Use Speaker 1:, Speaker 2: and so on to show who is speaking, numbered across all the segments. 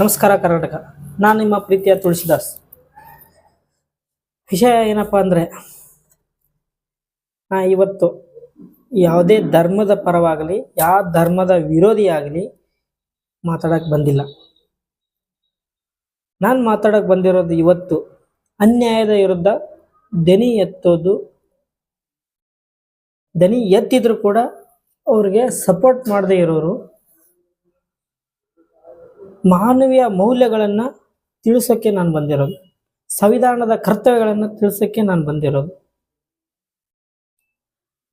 Speaker 1: ನಮಸ್ಕಾರ ಕರ್ನಾಟಕ. ನಾನು ನಿಮ್ಮ ಪ್ರೀತಿಯ ತುಳಸಿದಾಸ್. ವಿಷಯ ಏನಪ್ಪ ಅಂದರೆ ಇವತ್ತು ಯಾವುದೇ ಧರ್ಮದ ಪರವಾಗಲಿ, ಯಾವ ಧರ್ಮದ ವಿರೋಧಿ ಆಗಲಿ ಮಾತಾಡಕ್ಕೆ ಬಂದಿಲ್ಲ. ನಾನು ಮಾತಾಡಕ್ಕೆ ಬಂದಿರೋದು ಇವತ್ತು ಅನ್ಯಾಯದ ವಿರುದ್ಧ ದನಿ ಎತ್ತೋದು, ದನಿ ಎತ್ತಿದ್ರು ಕೂಡ ಅವ್ರಿಗೆ ಸಪೋರ್ಟ್ ಮಾಡದೇ ಇರೋರು ಮಾನವೀಯ ಮೌಲ್ಯಗಳನ್ನು ತಿಳಿಸೋಕ್ಕೆ ನಾನು ಬಂದಿರೋದು. ಸಂವಿಧಾನದ ಕರ್ತವ್ಯಗಳನ್ನು ತಿಳಿಸೋಕ್ಕೆ ನಾನು ಬಂದಿರೋದು.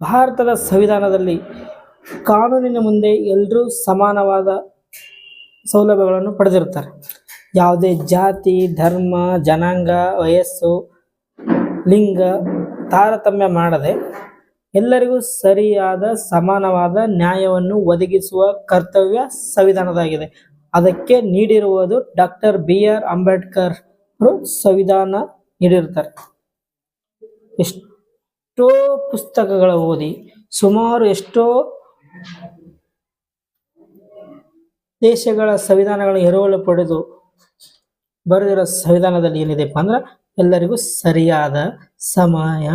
Speaker 1: ಭಾರತದ ಸಂವಿಧಾನದಲ್ಲಿ ಕಾನೂನಿನ ಮುಂದೆ ಎಲ್ಲರೂ ಸಮಾನವಾದ ಸೌಲಭ್ಯಗಳನ್ನು ಪಡೆದಿರ್ತಾರೆ ಯಾವುದೇ ಜಾತಿ, ಧರ್ಮ, ಜನಾಂಗ, ವಯಸ್ಸು, ಲಿಂಗ ತಾರತಮ್ಯ ಮಾಡದೆ ಎಲ್ಲರಿಗೂ ಸರಿಯಾದ, ಸಮಾನವಾದ ನ್ಯಾಯವನ್ನು ಒದಗಿಸುವ ಕರ್ತವ್ಯ ಸಂವಿಧಾನದಾಗಿದೆ. ಅದಕ್ಕೆ ನೀಡಿರುವುದು ಡಾಕ್ಟರ್ ಬಿ ಆರ್ ಅಂಬೇಡ್ಕರ್ ಅವರು ಸಂವಿಧಾನ ನೀಡಿರ್ತಾರೆ ಎಷ್ಟೋ ಪುಸ್ತಕಗಳ ಓದಿ ಸುಮಾರು ಎಷ್ಟೋ ದೇಶಗಳ ಸಂವಿಧಾನಗಳ ಎರವಲು ಪಡೆದು ಬರೆದಿರೋ ಸಂವಿಧಾನದಲ್ಲಿ ಏನಿದೆಪ್ಪ ಅಂದ್ರೆ ಎಲ್ಲರಿಗೂ ಸರಿಯಾದ ಸಮಯ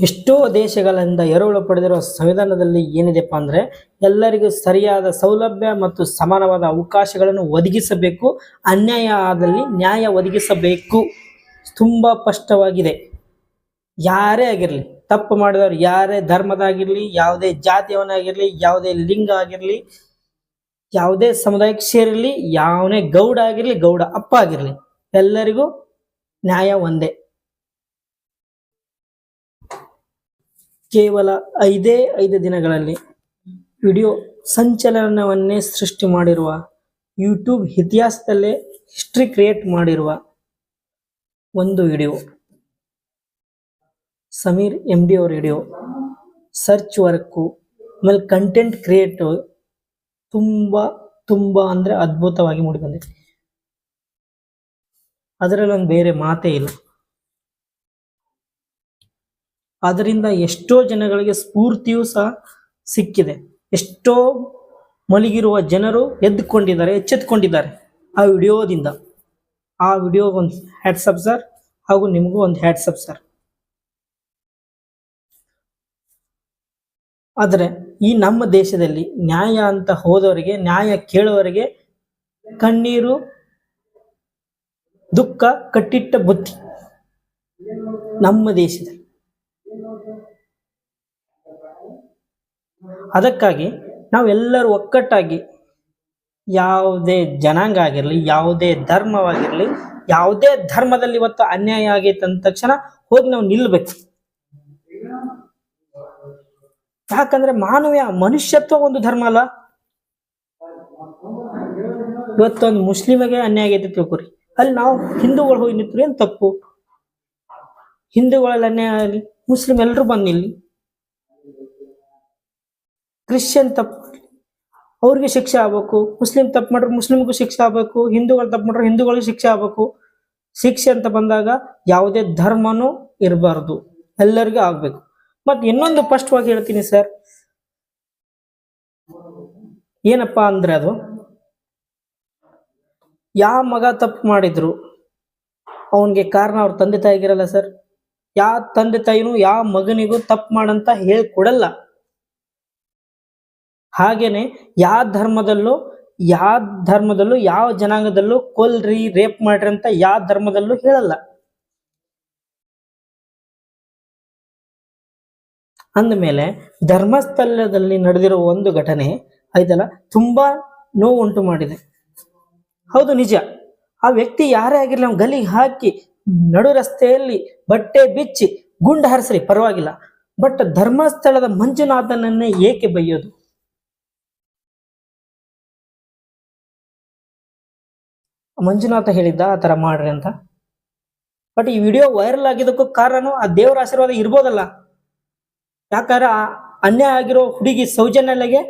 Speaker 1: ಎಷ್ಟೋ ದೇಶಗಳಿಂದ ಎರವಲು ಪಡೆದಿರುವ ಸಂವಿಧಾನದಲ್ಲಿ ಏನಿದೆಪ್ಪ ಅಂದರೆ ಎಲ್ಲರಿಗೂ ಸರಿಯಾದ ಸೌಲಭ್ಯ ಮತ್ತು ಸಮಾನವಾದ ಅವಕಾಶಗಳನ್ನು ಒದಗಿಸಬೇಕು, ಅನ್ಯಾಯ ಆದಲ್ಲಿ ನ್ಯಾಯ ಒದಗಿಸಬೇಕು. ತುಂಬ ಸ್ಪಷ್ಟವಾಗಿದೆ. ಯಾರೇ ಆಗಿರಲಿ, ತಪ್ಪು ಮಾಡಿದವರು ಯಾರೇ ಧರ್ಮದಾಗಿರಲಿ, ಯಾವುದೇ ಜಾತಿಯವನಾಗಿರಲಿ, ಯಾವುದೇ ಲಿಂಗ ಆಗಿರಲಿ, ಯಾವುದೇ ಸಮುದಾಯಕ್ಕೆ ಸೇರಿರಲಿ, ಯಾವನೇ ಗೌಡ ಆಗಿರಲಿ, ಗೌಡ ಅಪ್ಪ ಆಗಿರಲಿ, ಎಲ್ಲರಿಗೂ ನ್ಯಾಯ ಒಂದೇ. ಕೇವಲ ಐದೇ ಐದು ದಿನಗಳಲ್ಲಿ ವಿಡಿಯೋ ಸಂಚಲನವನ್ನೇ ಸೃಷ್ಟಿ ಮಾಡಿರುವ ಯೂಟ್ಯೂಬ್ ಇತಿಹಾಸದಲ್ಲೇ ಹಿಸ್ಟ್ರಿ ಕ್ರಿಯೇಟ್ ಮಾಡಿರುವ ಒಂದು ವಿಡಿಯೋ. ಸಮೀರ್ ಎಂ ಡಿ ಅವ್ರ ವಿಡಿಯೋ. ಸರ್ಚ್ ವರ್ಕು ಆಮೇಲೆ ಕಂಟೆಂಟ್ ಕ್ರಿಯೇಟ್ ತುಂಬ ತುಂಬ ಅಂದರೆ ಅದ್ಭುತವಾಗಿ ಮೂಡಿಬಂದಿದೆ. ಅದರಲ್ಲಿ ಒಂದು ಬೇರೆ ಮಾತೇ ಇಲ್ಲ. ಅದರಿಂದ ಎಷ್ಟೋ ಜನಗಳಿಗೆ ಸ್ಫೂರ್ತಿಯೂ ಸಹ ಸಿಕ್ಕಿದೆ. ಎಷ್ಟೋ ಮಲಗಿರುವ ಜನರು ಎದ್ದುಕೊಂಡಿದ್ದಾರೆ, ಎಚ್ಚೆತ್ಕೊಂಡಿದ್ದಾರೆ ಆ ವಿಡಿಯೋದಿಂದ. ಆ ವಿಡಿಯೋ ಒಂದು ಹ್ಯಾಟ್ಸಪ್ ಸರ್ ಹಾಗೂ ನಿಮಗೂ ಒಂದು ಹ್ಯಾಟ್ಸಪ್ ಸರ್ ಆದರೆ ಈ ನಮ್ಮ ದೇಶದಲ್ಲಿ ನ್ಯಾಯ ಅಂತ ಹೋದವರಿಗೆ, ನ್ಯಾಯ ಕೇಳುವವರಿಗೆ ಕಣ್ಣೀರು, ದುಃಖ, ಕಟ್ಟಿಟ್ಟ ಬುತ್ತಿ ನಮ್ಮ ದೇಶದಲ್ಲಿ. ಅದಕ್ಕಾಗಿ ನಾವೆಲ್ಲರೂ ಒಕ್ಕಟ್ಟಾಗಿ ಯಾವುದೇ ಜನಾಂಗ ಆಗಿರಲಿ, ಯಾವುದೇ ಧರ್ಮವಾಗಿರಲಿ, ಯಾವುದೇ ಧರ್ಮದಲ್ಲಿ ಇವತ್ತು ಅನ್ಯಾಯ ಆಗೈತೆ ಅಂದ ತಕ್ಷಣ ಹೋಗಿ ನಾವು ನಿಲ್ಬೇಕು. ಯಾಕಂದ್ರೆ ಮಾನವೀಯ ಮನುಷ್ಯತ್ವ ಒಂದು ಧರ್ಮ ಅಲ್ಲ. ಇವತ್ತೊಂದು ಮುಸ್ಲಿಮಗೆ ಅನ್ಯಾಯ ಆಗೈತೆ ತಿಳ್ಕೊರಿ. ಅಲ್ಲಿ ನಾವು ಹಿಂದೂಗಳು ಹೋಗಿ ನಿಂತ್ರು ಏನ್ ತಪ್ಪು? ಹಿಂದೂಗಳಲ್ಲಿ ಅನ್ಯಾಯ ಆಗಲಿ ಮುಸ್ಲಿಂ ಎಲ್ಲರೂ ಬಂದು ನಿಲ್ಲಿ. ಕ್ರಿಶ್ಚಿಯನ್ ತಪ್ಪು. ಅವ್ರಿಗೆ ಶಿಕ್ಷೆ ಆಗ್ಬೇಕು. ಮುಸ್ಲಿಂ ತಪ್ಪು ಮಾಡ್ರೆ ಮುಸ್ಲಿಮ್ಗೂ ಶಿಕ್ಷೆ ಆಗ್ಬೇಕು. ಹಿಂದೂಗಳು ತಪ್ಪು ಮಾಡ್ರೆ ಹಿಂದೂಗಳಿಗೆ ಶಿಕ್ಷೆ ಆಗ್ಬೇಕು. ಶಿಕ್ಷೆ ಅಂತ ಬಂದಾಗ ಯಾವುದೇ ಧರ್ಮನೂ ಇರಬಾರ್ದು. ಎಲ್ಲರಿಗೂ ಆಗ್ಬೇಕು. ಮತ್ತೆ ಇನ್ನೊಂದು ಸ್ಪಷ್ಟವಾಗಿ ಹೇಳ್ತೀನಿ ಸರ್. ಏನಪ್ಪಾ ಅಂದ್ರೆ ಅದು, ಯಾವ ಮಗ ತಪ್ಪು ಮಾಡಿದ್ರು ಅವನಿಗೆ ಕಾರಣ ಅವ್ರ ತಂದೆ ತಾಯಿಗಿರಲ್ಲ ಸರ್. ಯಾವ ತಂದೆ ತಾಯಿನೂ ಯಾವ ಮಗನಿಗೂ ತಪ್ಪು ಮಾಡಂತ ಹೇಳ್ಕೊಡಲ್ಲ. ಹಾಗೇನೆ ಯಾವ ಧರ್ಮದಲ್ಲೂ ಯಾವ ಧರ್ಮದಲ್ಲೂ, ಯಾವ ಜನಾಂಗದಲ್ಲೂ ಕೊಲ್ರಿ, ರೇಪ್ ಮಾಡ್ರಿ ಅಂತ ಯಾವ ಧರ್ಮದಲ್ಲೂ ಹೇಳಲ್ಲ. ಅಂದಮೇಲೆ ಧರ್ಮಸ್ಥಳದಲ್ಲಿ ನಡೆದಿರೋ ಒಂದು ಘಟನೆ ಆಯ್ತಲ್ಲ, ತುಂಬಾ ನೋವು ಉಂಟು ಮಾಡಿದೆ. ಹೌದು ನಿಜ. ಆ ವ್ಯಕ್ತಿ ಯಾರೇ ಆಗಿರ್ಲಿ, ಅವ್ನು ಗಲ್ಲಿಗೆ ಹಾಕಿ ನಡು ರಸ್ತೆಯಲ್ಲಿ ಬಟ್ಟೆ ಬಿಚ್ಚಿ ಗುಂಡು ಹರಿಸ್ರಿ, ಪರವಾಗಿಲ್ಲ. ಬಟ್ ಧರ್ಮಸ್ಥಳದ ಮಂಜುನಾಥನನ್ನೇ ಏಕೆ ಬೈಯೋದು? ಮಂಜುನಾಥ ಹೇಳಿದ್ದ ಆ ಥರ ಮಾಡ್ರಿ ಅಂತ. ಬಟ್ ಈ ವಿಡಿಯೋ ವೈರಲ್ ಆಗಿದ್ದಕ್ಕೂ ಕಾರಣ ಆ ದೇವರ ಆಶೀರ್ವಾದ ಇರ್ಬೋದಲ್ಲ. ಯಾಕಂದ್ರೆ ಆ ಅನ್ಯಾಯ ಆಗಿರೋ ಹುಡುಗಿ ಸೌಜನ್ಯಲೆಗೆ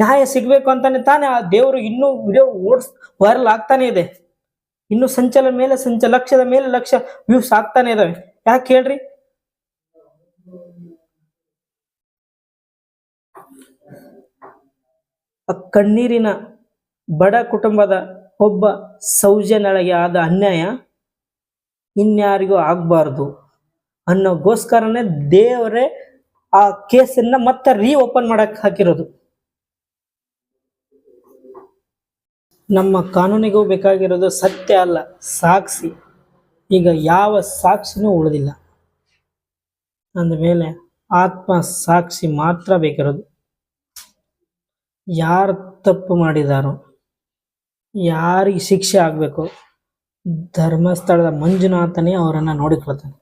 Speaker 1: ನ್ಯಾಯ ಸಿಗಬೇಕು ಅಂತಾನೆ ತಾನೇ ಆ ದೇವರು ಇನ್ನೂ ವಿಡಿಯೋ ಓಡಿಸ್ ವೈರಲ್ ಆಗ್ತಾನೆ ಇದೆ. ಇನ್ನು ಸಂಚಲ ಮೇಲೆ ಸಂಚ, ಲಕ್ಷದ ಮೇಲೆ ಲಕ್ಷ ವ್ಯೂಸ್ ಆಗ್ತಾನೆ ಇದಾವೆ. ಯಾಕೆ ಹೇಳ್ರಿ? ಆ ಕಣ್ಣೀರಿನ ಬಡ ಕುಟುಂಬದ ಒಬ್ಬ ಸೌಜನ್ಯಳಿಗೆ ಆದ ಅನ್ಯಾಯ ಇನ್ಯಾರಿಗೂ ಆಗಬಾರ್ದು ಅನ್ನೋಗೋಸ್ಕರನೇ ದೇವರೇ ಆ ಕೇಸನ್ನ ಮತ್ತೆ ರೀ ಓಪನ್ ಮಾಡಕ್ಕೆ ಹಾಕಿರೋದು. ನಮ್ಮ ಕಾನೂನಿಗೂ ಬೇಕಾಗಿರೋದು ಸತ್ಯ ಅಲ್ಲ, ಸಾಕ್ಷಿ. ಈಗ ಯಾವ ಸಾಕ್ಷಿನೂ ಉಳಿದಿಲ್ಲ. ಅಂದಮೇಲೆ ಆತ್ಮ ಸಾಕ್ಷಿ ಮಾತ್ರ ಬೇಕಿರೋದು. ಯಾರು ತಪ್ಪು ಮಾಡಿದಾರೋ ಯಾರಿಗೆ ಶಿಕ್ಷೆ ಆಗಬೇಕು? ಧರ್ಮಸ್ಥಳದ ಮಂಜುನಾಥನೇ ಅವರನ್ನು ನೋಡಿಕೊಳ್ತಾನೆ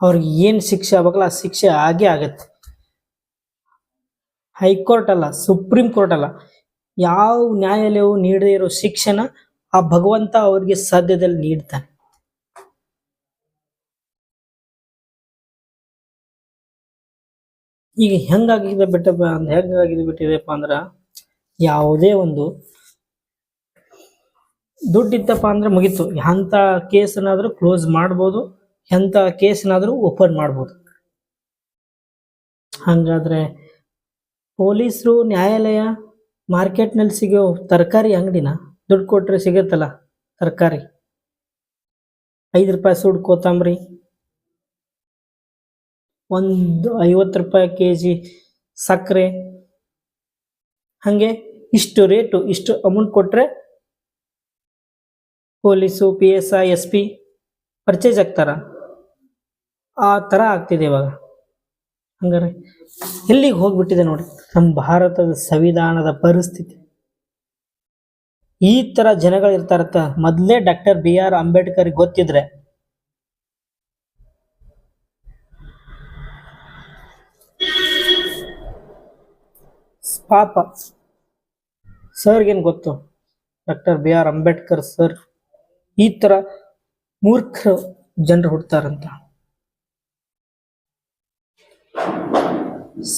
Speaker 1: ಅವ್ರಿಗೆ ಏನು ಶಿಕ್ಷೆ ಆಗ್ಬೇಕಲ್ಲ, ಆ ಶಿಕ್ಷೆ ಆಗೇ ಆಗತ್ತೆ. ಹೈಕೋರ್ಟ್ ಅಲ್ಲ, ಸುಪ್ರೀಂ ಕೋರ್ಟ್ ಅಲ್ಲ, ಯಾವ ನ್ಯಾಯಾಲಯವು ನೀಡದೇ ಇರೋ ಶಿಕ್ಷೆನ ಆ ಭಗವಂತ ಅವರಿಗೆ ಸದ್ಯದಲ್ಲಿ ನೀಡ್ತಾನೆ. ಈಗ ಹೆಂಗಾಗಿದೆ ಬಿಟ್ಟಪ್ಪ, ಅಂದ್ರೆ ಹೆಂಗಾಗಿದೆ ಬಿಟ್ಟಿದೆಪ್ಪ ಅಂದ್ರ ಯಾವುದೇ ಒಂದು ದುಡ್ಡಿತ್ತಪ್ಪ ಅಂದ್ರೆ ಮುಗೀತು. ಎಂಥ ಕೇಸನ್ನಾದರೂ ಕ್ಲೋಸ್ ಮಾಡ್ಬೋದು, ಎಂಥ ಕೇಸನ್ನಾದರೂ ಓಪನ್ ಮಾಡ್ಬೋದು. ಹಾಗಾದ್ರೆ ಪೊಲೀಸರು ನ್ಯಾಯಾಲಯ ಮಾರ್ಕೆಟ್ನಲ್ಲಿ ಸಿಗೋ ತರಕಾರಿ ಅಂಗಡಿನ ದುಡ್ಡು ಕೊಟ್ಟರೆ ಸಿಗತ್ತಲ್ಲ ತರಕಾರಿ? ಐದು ರೂಪಾಯಿ ಸೂಡ್ ಕೊತ್ತಂಬರಿ, ಒಂದು ಐವತ್ತು ರೂಪಾಯಿ ಕೆ ಜಿ ಸಕ್ಕರೆ, ಹಾಗೆ ಇಷ್ಟು ರೇಟು, ಇಷ್ಟು ಅಮೌಂಟ್ ಕೊಟ್ಟರೆ police P S I S P purchase ಆಗ್ತಾರ? ಆ ಥರ ಆಗ್ತಿದೆ ಇವಾಗ. ಹಂಗಾರೆ ಎಲ್ಲಿಗೆ ಹೋಗ್ಬಿಟ್ಟಿದೆ ನೋಡಿ, ನಮ್ಮ ಭಾರತದ ಸಂವಿಧಾನದ ಪರಿಸ್ಥಿತಿ. ಈ ಥರ ಜನಗಳು ಇರ್ತಾರತ್ತ. ಮೊದಲೇ ಡಾಕ್ಟರ್ ಬಿ ಆರ್ ಅಂಬೇಡ್ಕರ್ ಗೊತ್ತಿದ್ರೆ. ಪಾಪ. ಸರ್ಗೇನು ಗೊತ್ತು? Doctor B R Ambedkar sir ಈ ಥರ ಮೂರ್ಖ ಜನರು ಹುಡ್ತಾರಂತ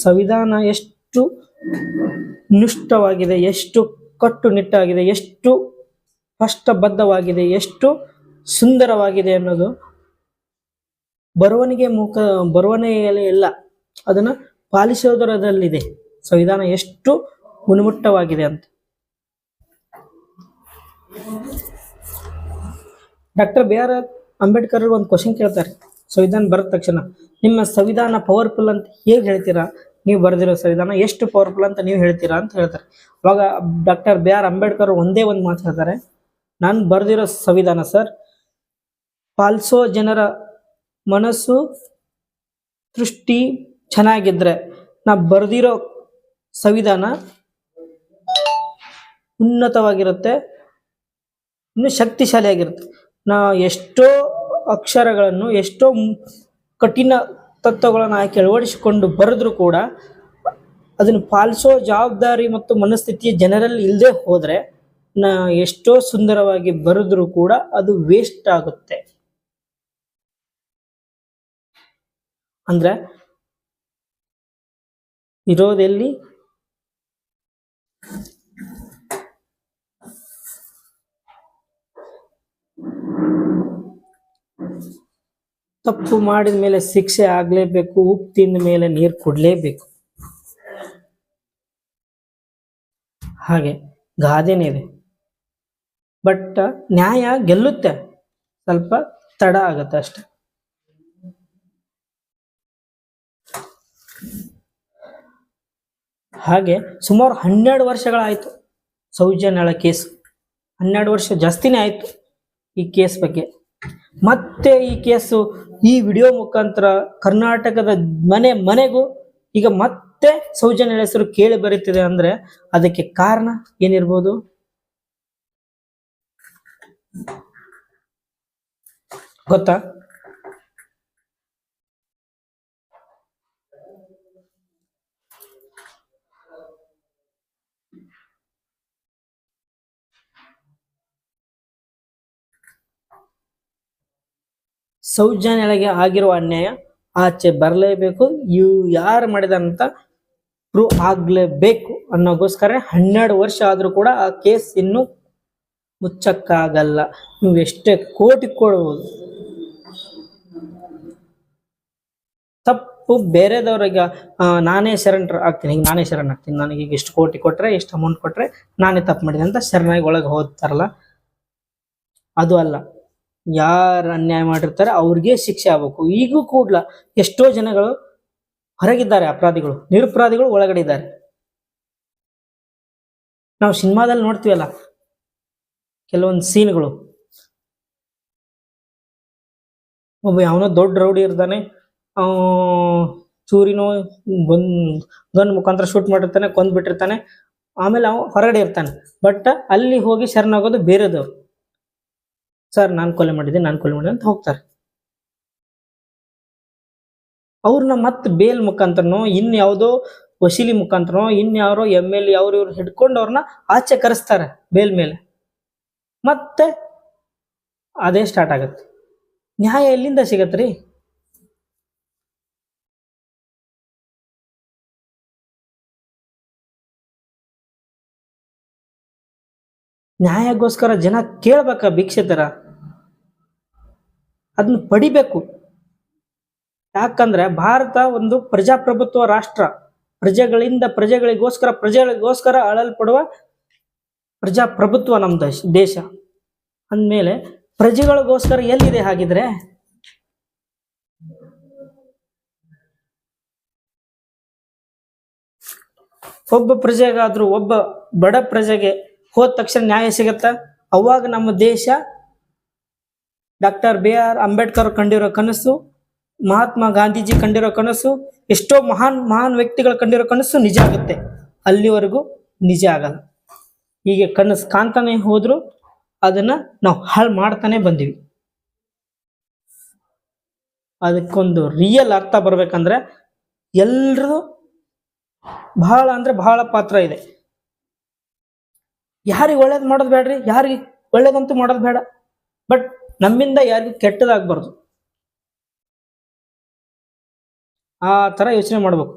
Speaker 1: ಸಂವಿಧಾನ ಎಷ್ಟು ನಿಷ್ಠವಾಗಿದೆ, ಎಷ್ಟು ಕಟ್ಟುನಿಟ್ಟಾಗಿದೆ, ಎಷ್ಟು ಕಷ್ಟಬದ್ಧವಾಗಿದೆ ಎಷ್ಟು ಸುಂದರವಾಗಿದೆ ಅನ್ನೋದು ಬರವಣಿಗೆ ಮುಖ, ಬರವಣಿಗೆಯಲ್ಲಿ ಎಲ್ಲ ಅದನ್ನ ಪಾಲಿಸೋದರದಲ್ಲಿದೆ. ಸಂವಿಧಾನ ಎಷ್ಟು ಗುಣಮಟ್ಟವಾಗಿದೆ ಅಂತ. ಡಾಕ್ಟರ್ ಬಿ ಆರ್ ಅಂಬೇಡ್ಕರ್ ಒಂದು ಕ್ವಶನ್ ಕೇಳ್ತಾರೆ. ಸಂವಿಧಾನ ಬರೆದ ತಕ್ಷಣ, ನಿಮ್ಮ ಸಂವಿಧಾನ ಪವರ್ಫುಲ್ ಅಂತ ಹೇಗೆ ಹೇಳ್ತೀರಾ? ನೀವು ಬರೆದಿರೋ ಸಂವಿಧಾನ ಎಷ್ಟು ಪವರ್ಫುಲ್ ಅಂತ ನೀವು ಹೇಳ್ತೀರಾ ಅಂತ ಹೇಳ್ತಾರೆ. ಅವಾಗ ಡಾಕ್ಟರ್ ಬಿ ಆರ್ ಅಂಬೇಡ್ಕರ್ ಒಂದೇ ಒಂದು ಮಾತು ಹೇಳ್ತಾರೆ. ನಾನು ಬರೆದಿರೋ ಸಂವಿಧಾನ ಸರ್, ಪಾಲ್ಸೋ ಜನರ ಮನಸ್ಸು ದೃಷ್ಟಿ ಚೆನ್ನಾಗಿದ್ರೆ ನಾ ಬರೆದಿರೋ ಸಂವಿಧಾನ ಉನ್ನತವಾಗಿರುತ್ತೆ. ಇನ್ನು ಶಕ್ತಿಶಾಲಿಯಾಗಿರುತ್ತೆ. ನಾ ಎಷ್ಟೋ ಅಕ್ಷರಗಳನ್ನು, ಎಷ್ಟೋ ಕಠಿಣ ತತ್ವಗಳನ್ನು ಹಾಕಿ ಅಳವಡಿಸಿಕೊಂಡು ಬರೆದ್ರೂ ಕೂಡ ಅದನ್ನು ಪಾಲಿಸೋ ಜವಾಬ್ದಾರಿ ಮತ್ತು ಮನಸ್ಥಿತಿ ಜನರಲ್ಲಿ ಇಲ್ಲದೆ ಹೋದ್ರೆ ನಾ ಎಷ್ಟೋ ಸುಂದರವಾಗಿ ಬರೆದ್ರೂ ಕೂಡ ಅದು ವೇಸ್ಟ್ ಆಗುತ್ತೆ. ಅಂದ್ರೆ ಇರೋದೆಲ್ಲಿ? ತಪ್ಪು ಮಾಡಿದ ಮೇಲೆ ಶಿಕ್ಷೆ ಆಗ್ಲೇಬೇಕು, ಉಪ್ಪು ತಿಂದ ಮೇಲೆ ನೀರು ಕೊಡಲೇಬೇಕು. ಹಾಗೆ ಗಾದೆನೇ ಇದೆ. ಬಟ್ ನ್ಯಾಯ ಗೆಲ್ಲುತ್ತೆ. ಸ್ವಲ್ಪ ತಡ ಆಗತ್ತೆ ಅಷ್ಟೆ. ಹಾಗೆ ಸುಮಾರು ಹನ್ನೆರಡು ವರ್ಷಗಳಾಯಿತು ಸೌಜನ್ಯಳ ಕೇಸ್. ಹನ್ನೆರಡು ವರ್ಷ ಜಾಸ್ತಿನೇ ಆಯಿತು ಈ ಕೇಸ್ ಬಗ್ಗೆ. ಮತ್ತೆ ಈ ಕೇಸು ಈ ವಿಡಿಯೋ ಮುಖಾಂತರ ಕರ್ನಾಟಕದ ಮನೆ ಮನೆಗೂ ಈಗ ಮತ್ತೆ ಸೌಜನ್ಯ ಹೆಸರು ಕೇಳಿ ಬರುತ್ತಿದೆ ಅಂದ್ರೆ ಅದಕ್ಕೆ ಕಾರಣ ಏನಿರ್ಬೋದು? ಗೊತ್ತಾ? ಸೌಜನ್ಯಳಿಗೆ ಆಗಿರುವ ಅನ್ಯಾಯ ಆಚೆ ಬರಲೇಬೇಕು. ಇವು ಯಾರು ಮಾಡಿದಂತ ಪ್ರೂವ್ ಆಗ್ಲೇಬೇಕು ಅನ್ನೋಗೋಸ್ಕರ ಹನ್ನೆರಡು ವರ್ಷ ಆದ್ರೂ ಕೂಡ ಆ ಕೇಸ್ ಇನ್ನು ಮುಚ್ಚಕ್ಕಾಗಲ್ಲ. ನೀವು ಎಷ್ಟೇ ಕೋಟಿ ಕೊಡ್ಬೋದು. ತಪ್ಪು ಬೇರೆದವ್ರಿಗೆ ನಾನೇ ಶರಣ್ ಆಗ್ತೀನಿ. ಈಗ ನಾನೇ ಶರಣ್ ಆಗ್ತೀನಿ. ನನಗೆ ಈಗ ಎಷ್ಟು ಕೋಟಿ ಕೊಟ್ರೆ ಎಷ್ಟು ಅಮೌಂಟ್ ಕೊಟ್ರೆ ನಾನೇ ತಪ್ಪು ಮಾಡಿದೆ ಅಂತ ಶರಣಾಗಿ ಒಳಗೆ ಹೋಗ್ತಾರಲ್ಲ. ಅದು ಅಲ್ಲ. ಯಾರು ಅನ್ಯಾಯ ಮಾಡಿರ್ತಾರೆ ಅವ್ರಿಗೆ ಶಿಕ್ಷೆ ಆಗ್ಬೇಕು. ಈಗೂ ಕೂಡ್ಲ ಎಷ್ಟೋ ಜನಗಳು ಹೊರಗಿದ್ದಾರೆ, ಅಪರಾಧಿಗಳು, ನಿರಪರಾಧಿಗಳು ಒಳಗಡೆ ಇದ್ದಾರೆ. ನಾವು ಸಿನಿಮಾದಲ್ಲಿ ನೋಡ್ತೀವಲ್ಲ, ಕೆಲವೊಂದು ಸೀನ್ಗಳು. ಒಬ್ಬ ಯಾವನೋ ದೊಡ್ಡ ರೌಡಿ ಇರ್ತಾನೆ ಚೂರಿನೋ ಬಂದ್ ಗನ್ ಮುಖಾಂತರ ಶೂಟ್ ಮಾಡಿರ್ತಾನೆ, ಕೊಂದ್ಬಿಟ್ಟಿರ್ತಾನೆ, ಆಮೇಲೆ ಅವ ಹೊರಗಡೆ ಇರ್ತಾನೆ. ಬಟ್ ಅಲ್ಲಿ ಹೋಗಿ ಶರಣಾಗೋದು ಬೇರೆದವ್ರು. ಸರ್, ನಾನು ಕೊಲೆ ಮಾಡಿದ್ದೆ ನಾನು ಕೊಲೆ ಮಾಡಿದೆ ಅಂತ ಹೋಗ್ತಾರೆ. ಅವ್ರನ್ನ ಮತ್ತೆ ಬೇಲ್ ಮುಖಾಂತರನೋ ಇನ್ಯಾವುದೋ ವಸೀಲಿ ಮುಖಾಂತರನೋ ಇನ್ಯಾರೋ ಎಂ ಎಲ್ ಎ ಅವ್ರು ಇವ್ರು ಹಿಡ್ಕೊಂಡು ಅವ್ರನ್ನ ಆಚೆ ಕರೆಸ್ತಾರೆ ಬೇಲ್ ಮೇಲೆ. ಮತ್ತೆ ಅದೇ ಸ್ಟಾರ್ಟ್ ಆಗತ್ತೆ. ನ್ಯಾಯ ಎಲ್ಲಿಂದ ಸಿಗತ್ರಿ ನ್ಯಾಯಕ್ಕೋಸ್ಕರ ಜನ ಕೇಳ್ಬೇಕ ಭಿಕ್ಷೆ ತರ ಅದನ್ನ ಪಡಿಬೇಕು. ಯಾಕಂದ್ರೆ ಭಾರತ ಒಂದು ಪ್ರಜಾಪ್ರಭುತ್ವ ರಾಷ್ಟ್ರ. ಪ್ರಜೆಗಳಿಂದ ಪ್ರಜೆಗಳಿಗೋಸ್ಕರ ಪ್ರಜೆಗಳಿಗೋಸ್ಕರ ಆಳಲ್ಪಡುವ ಪ್ರಜಾಪ್ರಭುತ್ವ ನಮ್ಮ ದೇಶ ದೇಶ. ಅಂದಮೇಲೆ ಪ್ರಜೆಗಳಿಗೋಸ್ಕರ ಎಲ್ಲಿದೆ ಹಾಗಿದ್ರೆ? ಒಬ್ಬ ಪ್ರಜೆಗಾದ್ರೂ ಒಬ್ಬ ಬಡ ಪ್ರಜೆಗೆ ಹೋದ ತಕ್ಷಣ ನ್ಯಾಯ ಸಿಗತ್ತ? ಅವಾಗ ನಮ್ಮ ದೇಶ ಡಾಕ್ಟರ್ ಬಿ ಆರ್ ಅಂಬೇಡ್ಕರ್ ಕಂಡಿರೋ ಕನಸು, ಮಹಾತ್ಮ ಗಾಂಧೀಜಿ ಕಂಡಿರೋ ಕನಸು, ಎಷ್ಟೋ ಮಹಾನ್ ಮಹಾನ್ ವ್ಯಕ್ತಿಗಳು ಕಂಡಿರೋ ಕನಸು ನಿಜ ಆಗುತ್ತೆ. ಅಲ್ಲಿವರೆಗೂ ನಿಜ ಆಗಲ್ಲ. ಹೀಗೆ ಕನಸು ಕಾಣ್ತಾನೆ ಹೋದ್ರು, ಅದನ್ನ ನಾವು ಹಾಳು ಮಾಡ್ತಾನೆ ಬಂದಿವಿ. ಅದಕ್ಕೊಂದು ರಿಯಲ್ ಅರ್ಥ ಬರ್ಬೇಕಂದ್ರೆ ಎಲ್ರದು ಬಹಳ ಅಂದ್ರೆ ಬಹಳ ಪಾತ್ರ ಇದೆ. ಯಾರಿಗೆ ಒಳ್ಳೇದು ಮಾಡೋದು ಬೇಡ್ರಿ? ಯಾರಿಗೆ ಒಳ್ಳೇದಂತೂ ಮಾಡೋದು ಬೇಡ. ಬಟ್ ನಮ್ಮಿಂದ ಯಾರಿಗೂ ಕೆಟ್ಟದಾಗಬಾರ್ದು. ಆ ತರ ಯೋಚನೆ ಮಾಡ್ಬೇಕು.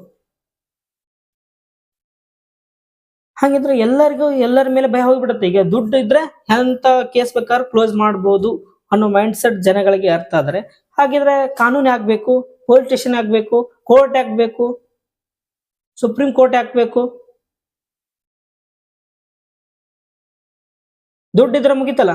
Speaker 1: ಹಾಗಿದ್ರೆ ಎಲ್ಲರಿಗೂ ಎಲ್ಲರ ಮೇಲೆ ಭಯ ಹೋಗಿಬಿಡುತ್ತೆ. ಈಗ ದುಡ್ಡು ಇದ್ರೆ ಎಂತ ಕೇಸ್ ಬೇಕಾದ್ರೂ ಕ್ಲೋಸ್ ಮಾಡ್ಬೋದು ಅನ್ನೋ ಮೈಂಡ್ ಸೆಟ್ ಜನಗಳಿಗೆ ಅರ್ಥ ಆದರೆ, ಹಾಗಿದ್ರೆ ಕಾನೂನು ಆಗ್ಬೇಕು ಪೊಲೀಸ್ ಸ್ಟೇಷನ್ ಆಗ್ಬೇಕು ಕೋರ್ಟ್ ಆಗ್ಬೇಕು ಸುಪ್ರೀಂ ಕೋರ್ಟ್ ಹಾಕ್ಬೇಕು ದುಡ್ಡಿದ್ರೆ ಮುಗಿತಲ್ಲ?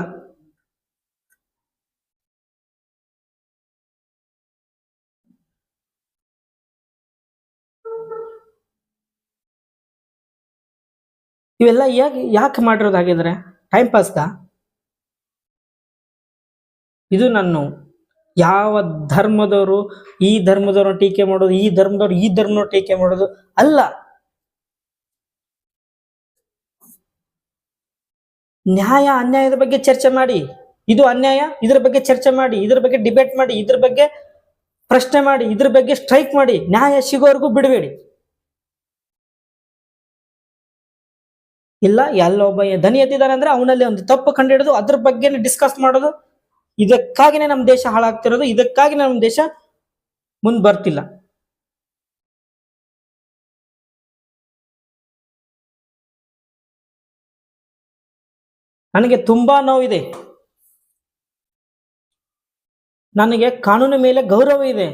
Speaker 1: ಇವೆಲ್ಲ ಯಾಕೆ ಯಾಕೆ ಮಾಡಿರೋದು ಹಾಗಿದ್ರೆ ಟೈಮ್ ಪಾಸ್ಗ ಇದು ನಾನು ಯಾವ ಧರ್ಮದವರು ಈ ಧರ್ಮದವ್ರನ್ನ ಟೀಕೆ ಮಾಡೋದು, ಈ ಧರ್ಮದವ್ರು ಈ ಧರ್ಮದವ್ರು ಟೀಕೆ ಮಾಡೋದು ಅಲ್ಲ. ನ್ಯಾಯ ಅನ್ಯಾಯದ ಬಗ್ಗೆ ಚರ್ಚೆ ಮಾಡಿ, ಇದು ಅನ್ಯಾಯ, ಇದ್ರ ಬಗ್ಗೆ ಚರ್ಚೆ ಮಾಡಿ, ಇದ್ರ ಬಗ್ಗೆ ಡಿಬೇಟ್ ಮಾಡಿ, ಇದ್ರ ಬಗ್ಗೆ ಪ್ರಶ್ನೆ ಮಾಡಿ, ಇದ್ರ ಬಗ್ಗೆ ಸ್ಟ್ರೈಕ್ ಮಾಡಿ, ನ್ಯಾಯ ಸಿಗೋವರೆಗೂ ಬಿಡಬೇಡಿ. ಇಲ್ಲ ಎಲ್ಲೊಬ್ಬ ದನಿ ಎದ್ದಿದ್ದಾನೆ ಅಂದ್ರೆ ಅವನಲ್ಲಿ ಒಂದು ತಪ್ಪು ಕಂಡುಹಿಡಿದು ಅದ್ರ ಬಗ್ಗೆ ಡಿಸ್ಕಸ್ ಮಾಡೋದು, ಇದಕ್ಕಾಗಿನೇ ನಮ್ಮ ದೇಶ ಹಾಳಾಗ್ತಿರೋದು ಇದಕ್ಕಾಗಿ ನಮ್ಮ ದೇಶ ಮುಂದ್ ಬರ್ತಿಲ್ಲ. ನನಗೆ ತುಂಬಾ ನೋವಿದೆ. ನನಗೆ ಕಾನೂನು ಮೇಲೆ ಗೌರವ ಇದೆ.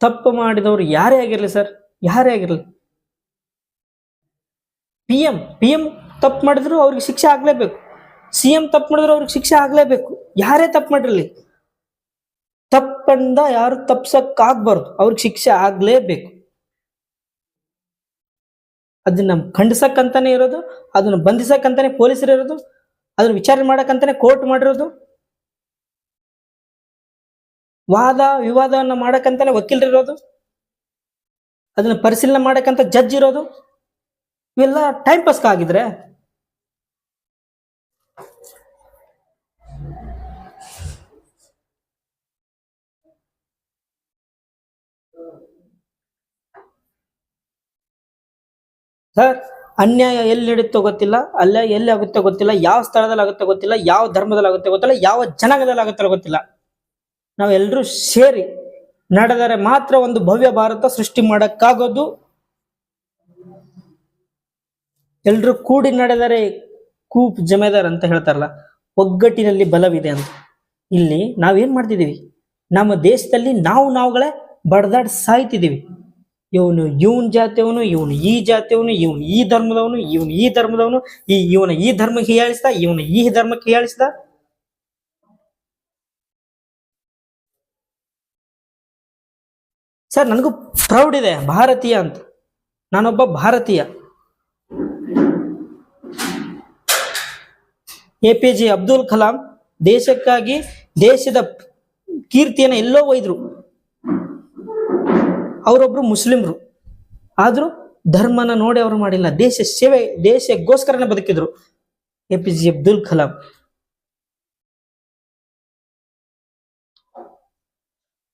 Speaker 1: ತಪ್ಪು ಮಾಡಿದವರು ಯಾರೇ ಆಗಿರ್ಲಿ ಸರ್, ಯಾರೇ ಆಗಿರಲಿ. ಪಿ ಎಂ ಪಿ ಎಂ ತಪ್ಪು ಮಾಡಿದ್ರು ಅವ್ರಿಗೆ ಶಿಕ್ಷೆ ಆಗ್ಲೇಬೇಕು. ಸಿ ಎಂ ತಪ್ಪು ಮಾಡಿದ್ರು ಅವ್ರಿಗೆ ಶಿಕ್ಷೆ ಆಗ್ಲೇಬೇಕು. ಯಾರೇ ತಪ್ಪು ಮಾಡಿರಲಿ. ತಪ್ಪಂದ ಯಾರು ತಪ್ಸಕ್ಕಾಗ್ಬಾರ್ದು. ಅವ್ರಿಗೆ ಶಿಕ್ಷೆ ಆಗ್ಲೇಬೇಕು. ಅದನ್ನ ಖಂಡಿಸಕ್ಕಂತಾನೆ ಇರೋದು, ಅದನ್ನ ಬಂಧಿಸಕ್ಕಂತಾನೆ ಪೊಲೀಸರು ಇರೋದು, ಅದನ್ನ ವಿಚಾರಣೆ ಮಾಡಕ್ಕಂತಾನೆ ಕೋರ್ಟ್ ಮಾಡಿರೋದು. ವಾದ ವಿವಾದವನ್ನು ಮಾಡಕ್ಕಂತಾನೆ ವಕೀಲರಿರೋದು ಅದನ್ನ ಪರಿಶೀಲನೆ ಮಾಡಕ್ಕಂತ ಜಡ್ಜ್ ಇರೋದು. ಇವೆಲ್ಲ ಟೈಮ್ ಪಾಸ್ ಅನ್ಯಾಯ ಎಲ್ಲಿ ನಡೀತೋ ಗೊತ್ತಿಲ್ಲ, ಅಲ್ಲೇ ಎಲ್ಲಿ ಆಗುತ್ತೋ ಗೊತ್ತಿಲ್ಲ, ಯಾವ ಸ್ಥಳದಲ್ಲಿ ಆಗುತ್ತೆ ಗೊತ್ತಿಲ್ಲ, ಯಾವ ಧರ್ಮದಲ್ಲಿ ಆಗುತ್ತೋ ಗೊತ್ತಿಲ್ಲ, ಯಾವ ಜನಾಂಗದಲ್ಲಿ ಆಗುತ್ತೋ ಗೊತ್ತಿಲ್ಲ ನಾವೆಲ್ಲರೂ ಸೇರಿ ನಡೆದರೆ ಮಾತ್ರ ಒಂದು ಭವ್ಯ ಭಾರತ ಸೃಷ್ಟಿ ಮಾಡಕ್ಕಾಗೋದು. ಎಲ್ರು ಕೂಡಿ ನಡೆದರೆ ಕೂಪ್ ಜಮೇದಾರ್ ಅಂತ ಹೇಳ್ತಾರಲ್ಲ, ಒಗ್ಗಟ್ಟಿನಲ್ಲಿ ಬಲವಿದೆ ಅಂತ. ಇಲ್ಲಿ ನಾವೇನ್ ಮಾಡ್ತಿದೀವಿ ನಮ್ಮ ದೇಶದಲ್ಲಿ ನಾವು ನಾವುಗಳೇ ಬಡ್ದಾಡ್ ಸಾಯ್ತಿದೀವಿ ಇವನು ಇವನ್ ಜಾತಿಯವನು, ಇವನು ಈ ಜಾತಿಯವನು, ಇವನು ಈ ಧರ್ಮದವನು, ಇವನು ಈ ಧರ್ಮದವನು, ಈ ಇವನ ಈ ಧರ್ಮಕ್ಕೆ ಹೀಯಾಳಿಸ್ದ, ಇವನು ಈ ಧರ್ಮಕ್ಕೆ ಹೀಯಾಳಿಸ್ದ? ಸರ್, ನನಗೂ ಪ್ರೌಡ್ ಇದೆ, ಭಾರತೀಯ ಅಂತ. ನಾನೊಬ್ಬ ಭಾರತೀಯ. A P J Abdul Kalam ದೇಶಕ್ಕಾಗಿ ದೇಶದ ಕೀರ್ತಿಯನ್ನು ಎಲ್ಲೋ ಒಯ್ದ್ರು. ಅವರೊಬ್ರು ಮುಸ್ಲಿಮ್ರು. ಆದ್ರೂ ಧರ್ಮನ ನೋಡಿ ಅವರು ಮಾಡಿಲ್ಲ. ದೇಶ ಸೇವೆ, ದೇಶಕ್ಕೋಸ್ಕರನೇ ಬದುಕಿದ್ರು. A P J Abdul Kalam.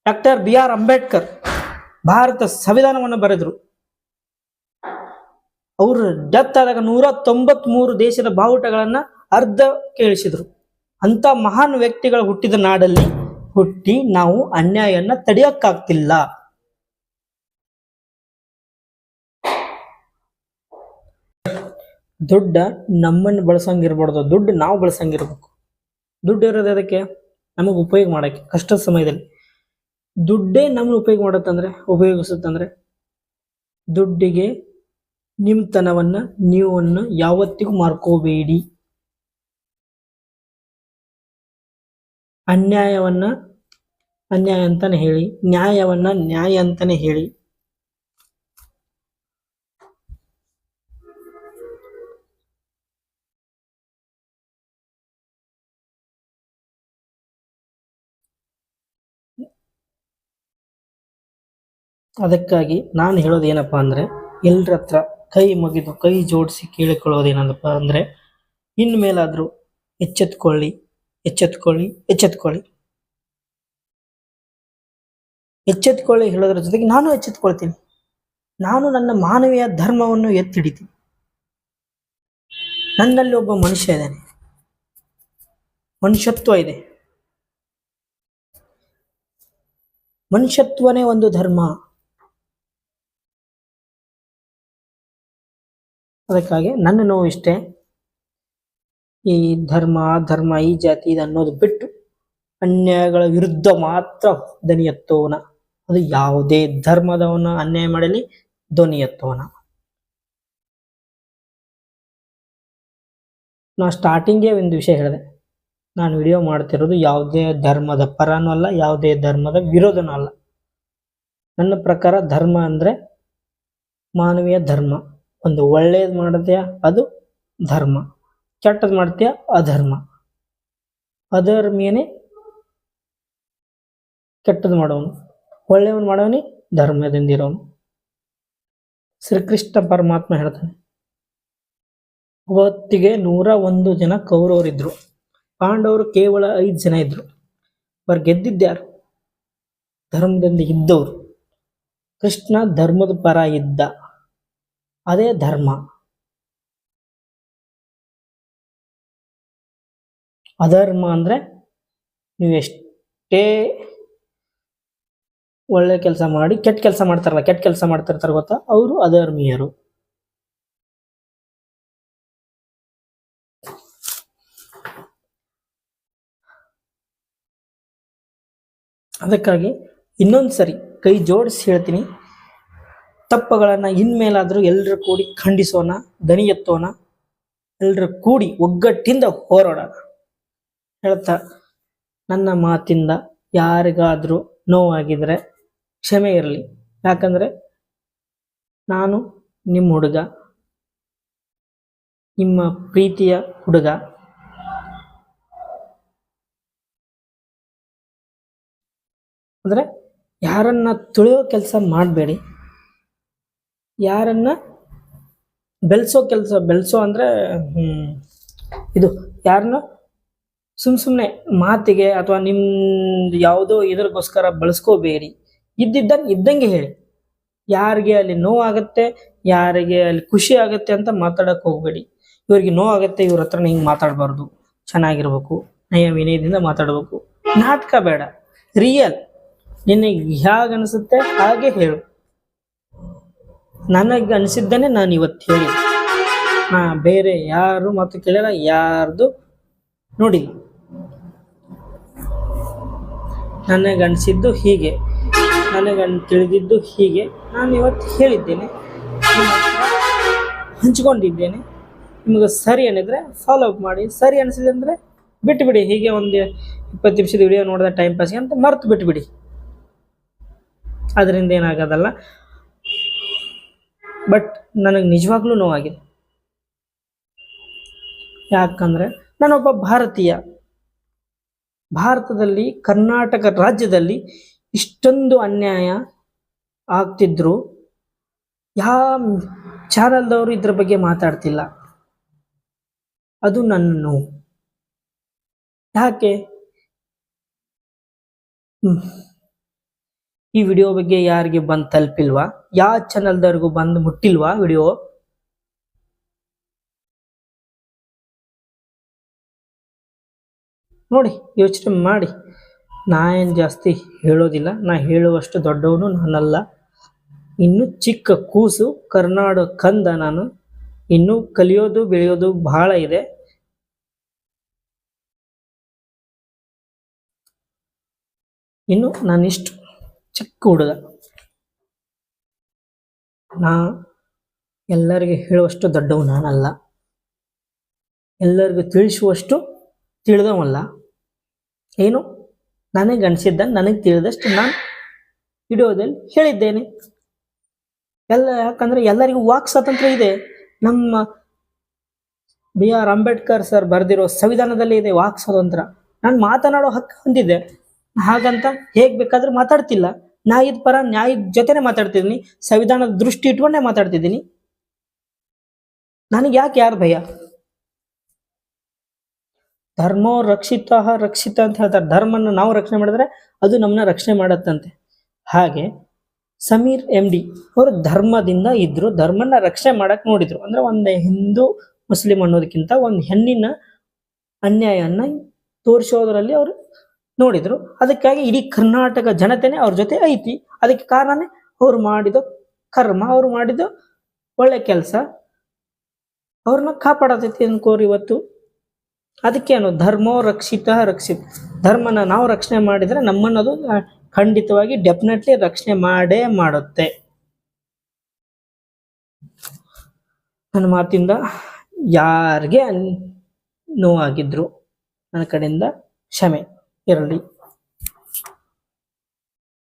Speaker 1: Doctor B R Ambedkar Bharat ಸಂವಿಧಾನವನ್ನು ಬರೆದ್ರು. ಅವರು ಡೆತ್ ಆದಾಗ ನೂರ ತೊಂಬತ್ ಮೂರು ದೇಶದ ಬಾವುಟಗಳನ್ನ ಅರ್ಧ ಕೇಳಿಸಿದ್ರು. ಅಂತ ಮಹಾನ್ ವ್ಯಕ್ತಿಗಳು ಹುಟ್ಟಿದ ನಾಡಲ್ಲಿ ಹುಟ್ಟಿ ನಾವು ಅನ್ಯಾಯನ್ನ ತಡೆಯಕ್ಕಾಗ್ತಿಲ್ಲ. ದುಡ್ಡ ನಮ್ಮನ್ನು ಬಳಸಂಗಿರ್ಬಾರ್ದು. ದುಡ್ಡು ನಾವು ಬಳಸಂಗಿರ್ಬೇಕು. ದುಡ್ಡು ಇರೋದು ಅದಕ್ಕೆ ನಮಗೆ ಉಪಯೋಗ ಮಾಡಕ್ಕೆ ಕಷ್ಟದ ಸಮಯದಲ್ಲಿ. ದುಡ್ಡೇ ನಮ್ಮನ್ನು ಉಪಯೋಗ ಮಾಡತ್ತಂದ್ರೆ, ಉಪಯೋಗಿಸುತ್ತಂದ್ರೆ ದುಡ್ಡಿಗೆ ನಿಮ್ಮತನವನ್ನು ನೀವನ್ನು ಯಾವತ್ತಿಗೂ ಮಾರ್ಕೋಬೇಡಿ. ಅನ್ಯಾಯವನ್ನ, ಅನ್ಯಾಯ ಅಂತಾನೆ ಹೇಳಿ, ನ್ಯಾಯವನ್ನ ನ್ಯಾಯ ಅಂತಾನೆ ಹೇಳಿ. ಅದಕ್ಕಾಗಿ ನಾನು ಹೇಳೋದು ಏನಪ್ಪ ಅಂದ್ರೆ ಎಲ್ರ ಹತ್ರ ಕೈ ಮುಗಿದು ಕೈ ಜೋಡಿಸಿ ಕೇಳಿಕೊಳ್ಳೋದು ಕೇಳಿಕೊಳ್ಳೋದೇನಪ್ಪ ಅಂದ್ರೆ, ಇನ್ಮೇಲಾದ್ರೂ ಎಚ್ಚೆತ್ಕೊಳ್ಳಿ ಎಚ್ಚೆತ್ಕೊಳ್ಳಿ ಎಚ್ಚೆತ್ಕೊಳ್ಳಿ. ಎಚ್ಚೆತ್ಕೊಳ್ಳಿ ಹೇಳೋದ್ರ ಜೊತೆಗೆ ನಾನು ಎಚ್ಚೆತ್ಕೊಳ್ತೀನಿ. ನಾನು ನನ್ನ ಮಾನವೀಯ ಧರ್ಮವನ್ನು ಎತ್ತಿಡಿತೀನಿ. ನನ್ನಲ್ಲಿ ಒಬ್ಬ ಮನುಷ್ಯ ಇದ್ದಾನೆ. ಮನುಷ್ಯತ್ವ ಇದೆ. ಮನುಷ್ಯತ್ವನೇ ಒಂದು ಧರ್ಮ. ಅದಕ್ಕಾಗಿ ನನ್ನ ನೋವು ಇಷ್ಟೇ. ಈ ಧರ್ಮ ಧರ್ಮ, ಈ ಜಾತಿ ಇದು ಅನ್ನೋದು ಬಿಟ್ಟು ಅನ್ಯಾಯಗಳ ವಿರುದ್ಧ ಮಾತ್ರ ಧ್ವನಿ ಎತ್ತೋನ ಅದು ಯಾವುದೇ ಧರ್ಮದವನ ಅನ್ಯಾಯ ಮಾಡಲಿ ಧ್ವನಿ ಎತ್ತೋನ ನಾ ಸ್ಟಾರ್ಟಿಂಗೇ ಒಂದು ವಿಷಯ ಹೇಳಿದೆ. ನಾನು ವಿಡಿಯೋ ಮಾಡ್ತಿರೋದು ಯಾವುದೇ ಧರ್ಮದ ಪರನೂ ಅಲ್ಲ, ಯಾವುದೇ ಧರ್ಮದ ವಿರೋಧನೂ ಅಲ್ಲ. ನನ್ನ ಪ್ರಕಾರ ಧರ್ಮ ಅಂದ್ರೆ ಮಾನವೀಯ ಧರ್ಮ. ಒಂದು ಒಳ್ಳೇದು ಮಾಡಿದ್ಯಾ ಅದು ಧರ್ಮ. ಕೆಟ್ಟದ್ದು ಮಾಡ್ತೀಯ, ಅಧರ್ಮ. ಅಧರ್ಮಿಯೇ ಕೆಟ್ಟದ್ದು ಮಾಡೋನು. ಒಳ್ಳೆಯವನು ಮಾಡೋನಿ ಧರ್ಮದಿಂದಿರೋನು ಶ್ರೀಕೃಷ್ಣ ಪರಮಾತ್ಮ ಹೇಳ್ತಾನೆ ಅವತ್ತಿಗೆ ನೂರ ಒಂದು ಜನ ಕೌರವರಿದ್ರು. ಪಾಂಡವರು ಕೇವಲ ಐದು ಜನ ಇದ್ರು. ಅವ್ರು ಗೆದ್ದಿದ್ದ್ಯಾರು ಧರ್ಮದಿಂದ ಇದ್ದವರು. ಕೃಷ್ಣ ಧರ್ಮದ ಪರ ಇದ್ದ. ಅದೇ ಧರ್ಮ. ಅಧರ್ಮ ಅಂದ್ರೆ ನೀವು ಎಷ್ಟೇ ಒಳ್ಳೆ ಕೆಲಸ ಮಾಡಿ, ಕೆಟ್ಟ ಕೆಲಸ ಮಾಡ್ತಾರಲ್ಲ, ಕೆಟ್ಟ ಕೆಲಸ ಮಾಡ್ತಿರ್ತಾರೆ ಗೊತ್ತಾ? ಅವರು ಅಧರ್ಮೀಯರು. ಅದಕ್ಕಾಗಿ ಇನ್ನೊಂದು ಸರಿ ಕೈ ಜೋಡಿಸಿ ಹೇಳ್ತೀನಿ. ತಪ್ಪುಗಳನ್ನ ಇನ್ಮೇಲಾದರೂ ಎಲ್ಲರೂ ಕೂಡಿ ಖಂಡಿಸೋಣ ದನಿ ಎತ್ತೋಣ ಎಲ್ಲರೂ ಕೂಡಿ ಒಗ್ಗಟ್ಟಿಂದ ಹೋರಾಡೋಣ. ಹೇಳ್ತಾ, ನನ್ನ ಮಾತಿಂದ ಯಾರಿಗಾದರೂ ನೋವಾಗಿದ್ರೆ ಕ್ಷಮೆ ಇರಲಿ. ಯಾಕಂದರೆ ನಾನು ನಿಮ್ಮ ಹುಡುಗ, ನಿಮ್ಮ ಪ್ರೀತಿಯ ಹುಡುಗ. ಅಂದರೆ ಯಾರನ್ನ ತುಳಿಯೋ ಕೆಲಸ ಮಾಡಬೇಡಿ. ಯಾರನ್ನ ಬೆಳೆಸೋ ಕೆಲಸ ಬೆಳೆಸೋ ಅಂದ್ರೆ ಇದು ಯಾರನ್ನ ಸುಮ್ ಸುಮ್ಮನೆ ಮಾತಿಗೆ ಅಥವಾ ನಿಮ್ಮ ಯಾವುದೋ ಇದ್ರಗೋಸ್ಕರ ಬಳಸ್ಕೋಬೇಡಿ. ಇದ್ದಿದ್ದನ್ನು ಇದ್ದಂಗೆ ಹೇಳಿ. ಯಾರಿಗೆ ಅಲ್ಲಿ ನೋವಾಗತ್ತೆ, ಯಾರಿಗೆ ಅಲ್ಲಿ ಖುಷಿ ಆಗುತ್ತೆ ಅಂತ ಮಾತಾಡೋಕೆ ಹೋಗಬೇಡಿ. ಇವರಿಗೆ ನೋವಾಗತ್ತೆ, ಇವ್ರ ಹತ್ರ ಹಿಂಗೆ ಮಾತಾಡಬಾರ್ದು. ಚೆನ್ನಾಗಿರ್ಬೇಕು. ನಯ ವಿನಯದಿಂದ ಮಾತಾಡಬೇಕು. ನಾಟಕ ಬೇಡ. ರಿಯಲ್. ನಿನಗೆ ಹೇಗೆ ಅನಿಸುತ್ತೆ ಹಾಗೆ ಹೇಳು. ನನಗೆ ಅನಿಸಿದ್ದನ್ನೇ ನಾನು ಇವತ್ತು ಹೇಳಿ ನಾ ಬೇರೆ ಯಾರು ಮತ್ತು ಕೇಳಲ್ಲ, ಯಾರ್ದು ನೋಡಿಲ್ಲ. ಅನಿಸಿದ್ದು ಹೀಗೆ, ನನಗನ್ ತಿಳಿದಿದ್ದು ಹೀಗೆ ನಾನು ಇವತ್ತು ಹೇಳಿದ್ದೇನೆ. ಹಂಚಿಕೊಂಡಿದ್ದೇನೆ. ಹಂಚ್ಕೊಂಡಿದ್ದೇನೆ ನಿಮಗೆ ಸರಿ ಅನ್ನಿದ್ರೆ ಫಾಲೋ ಅಪ್ ಮಾಡಿ. ಸರಿ ಅನಿಸಿದೆ ಅಂದರೆ ಬಿಟ್ಟುಬಿಡಿ ಹೀಗೆ ಒಂದು ಇಪ್ಪತ್ತು ನಿಮಿಷದ ವಿಡಿಯೋ ನೋಡಿದ ಟೈಮ್ ಪಾಸ್ಗೆ ಅಂತ ಮರ್ತು ಬಿಟ್ಟುಬಿಡಿ ಅದರಿಂದ ಏನಾಗೋದಲ್ಲ ಬಟ್ ನನಗೆ ನಿಜವಾಗ್ಲೂ ನೋವಾಗಿದೆ ಯಾಕಂದರೆ ನಾನೊಬ್ಬ ಭಾರತೀಯ. ಭಾರತದಲ್ಲಿ, ಕರ್ನಾಟಕ ರಾಜ್ಯದಲ್ಲಿ ಇಷ್ಟೊಂದು ಅನ್ಯಾಯ ಆಗ್ತಿದ್ರು. ಯಾವ ಚಾನಲ್ದವರು ಇದ್ರ ಬಗ್ಗೆ ಮಾತಾಡ್ತಿಲ್ಲ. ಅದು ನನ್ನ ನೋವು. ಯಾಕೆ. ಈ ವಿಡಿಯೋ ಬಗ್ಗೆ ಯಾರಿಗೆ ಬಂದು ತಲುಪಿಲ್ವಾ? ಯಾವ ಚಾನಲ್ದವ್ರಿಗೂ ಬಂದು ಮುಟ್ಟಿಲ್ವಾ ವಿಡಿಯೋ? ನೋಡಿ, ಯೋಚನೆ ಮಾಡಿ. ನಾ ಏನು ಜಾಸ್ತಿ ಹೇಳೋದಿಲ್ಲ. ನಾ ಹೇಳುವಷ್ಟು ದೊಡ್ಡವನು ನಾನಲ್ಲ. ಇನ್ನು ಚಿಕ್ಕ ಕೂಸು, ಕರ್ನಾಡ ಕಂದ ನಾನು. ಇನ್ನೂ ಕಲಿಯೋದು, ಬೆಳೆಯೋದು ಬಹಳ ಇದೆ. ಇನ್ನು ನಾನಿಷ್ಟು ಚಿಕ್ಕ ಹುಡುಗ. ನಾ ಎಲ್ಲರಿಗೆ ಹೇಳುವಷ್ಟು ದೊಡ್ಡವ ನಾನಲ್ಲ. ಎಲ್ಲರಿಗೂ ತಿಳಿಸುವಷ್ಟು ತಿಳಿದವಲ್ಲ ಏನು? ನನಗೆ ಅನಿಸಿದ್ದ ನನಗೆ ತಿಳಿದಷ್ಟು ನಾನು ವಿಡಿಯೋದಲ್ಲಿ ಹೇಳಿದ್ದೇನೆ. ಎಲ್ಲ ಯಾಕಂದ್ರೆ ಎಲ್ಲರಿಗೂ ವಾಕ್ ಸ್ವಾತಂತ್ರ್ಯ ಇದೆ. ನಮ್ಮ ಬಿ ಆರ್ ಅಂಬೇಡ್ಕರ್ ಸರ್ ಬರೆದಿರೋ ಸಂವಿಧಾನದಲ್ಲಿ ಇದೆ ವಾಕ್ ಸ್ವಾತಂತ್ರ್ಯ. ನಾನು ಮಾತನಾಡೋ ಹಕ್ಕು ಹೊಂದಿದ್ದೆ. ಹಾಗಂತ ಹೇಗ್ ಬೇಕಾದ್ರೂ ಮಾತಾಡ್ತಿಲ್ಲ. ನ್ಯಾಯದ ಪರ ನ್ಯಾಯದ ಜೊತೆನೆ ಮಾತಾಡ್ತಿದ್ದೀನಿ. ಸಂವಿಧಾನದ ದೃಷ್ಟಿ ಇಟ್ಕೊಂಡೇ ಮಾತಾಡ್ತಿದ್ದೀನಿ. ನನಗೆ ಯಾಕೆ ಯಾರು ಭಯ? ಧರ್ಮೋ ರಕ್ಷಿತ ರಕ್ಷಿತ ಅಂತ ಹೇಳ್ತಾರೆ. ಧರ್ಮನ ನಾವು ರಕ್ಷಣೆ ಮಾಡಿದ್ರೆ ಅದು ನಮ್ಮನ್ನ ರಕ್ಷಣೆ ಮಾಡತ್ತಂತೆ. ಹಾಗೆ ಸಮೀರ್ ಎಂ ಡಿ ಅವರು ಧರ್ಮದಿಂದ ಇದ್ರು, ಧರ್ಮನ ರಕ್ಷಣೆ ಮಾಡಕ್ ನೋಡಿದ್ರು. ಅಂದ್ರೆ ಒಂದು ಹಿಂದೂ, ಮುಸ್ಲಿಂ ಅನ್ನೋದಕ್ಕಿಂತ ಒಂದು ಹೆಣ್ಣಿನ ಅನ್ಯಾಯನ್ನ ತೋರಿಸೋದ್ರಲ್ಲಿ ಅವರು ನೋಡಿದ್ರು. ಅದಕ್ಕಾಗಿ ಇಡೀ ಕರ್ನಾಟಕ ಜನತೆನೇ ಅವ್ರ ಜೊತೆ ಐತಿ. ಅದಕ್ಕೆ ಕಾರಣನೇ ಅವ್ರು ಮಾಡಿದ ಕರ್ಮ, ಅವ್ರು ಮಾಡಿದ ಒಳ್ಳೆ ಕೆಲಸ. ಅವ್ರನ್ನ ಕಾಪಾಡತೈತಿ ಅನ್ಕೋರಿ ಇವತ್ತು. ಅದಕ್ಕೇನು ಧರ್ಮೋ ರಕ್ಷಿತ ರಕ್ಷಿತ. ಧರ್ಮನ ನಾವು ರಕ್ಷಣೆ ಮಾಡಿದ್ರೆ ನಮ್ಮನ್ನದು ಖಂಡಿತವಾಗಿ ಡೆಫಿನೆಟ್ಲಿ ರಕ್ಷಣೆ ಮಾಡೇ ಮಾಡುತ್ತೆ. ನನ್ನ ಮಾತಿಂದ ಯಾರಿಗೆ ನೋವಾಗಿದ್ರು? ನನ್ನ ಕಡೆಯಿಂದ ಕ್ಷಮೆ. ಇರಲಿ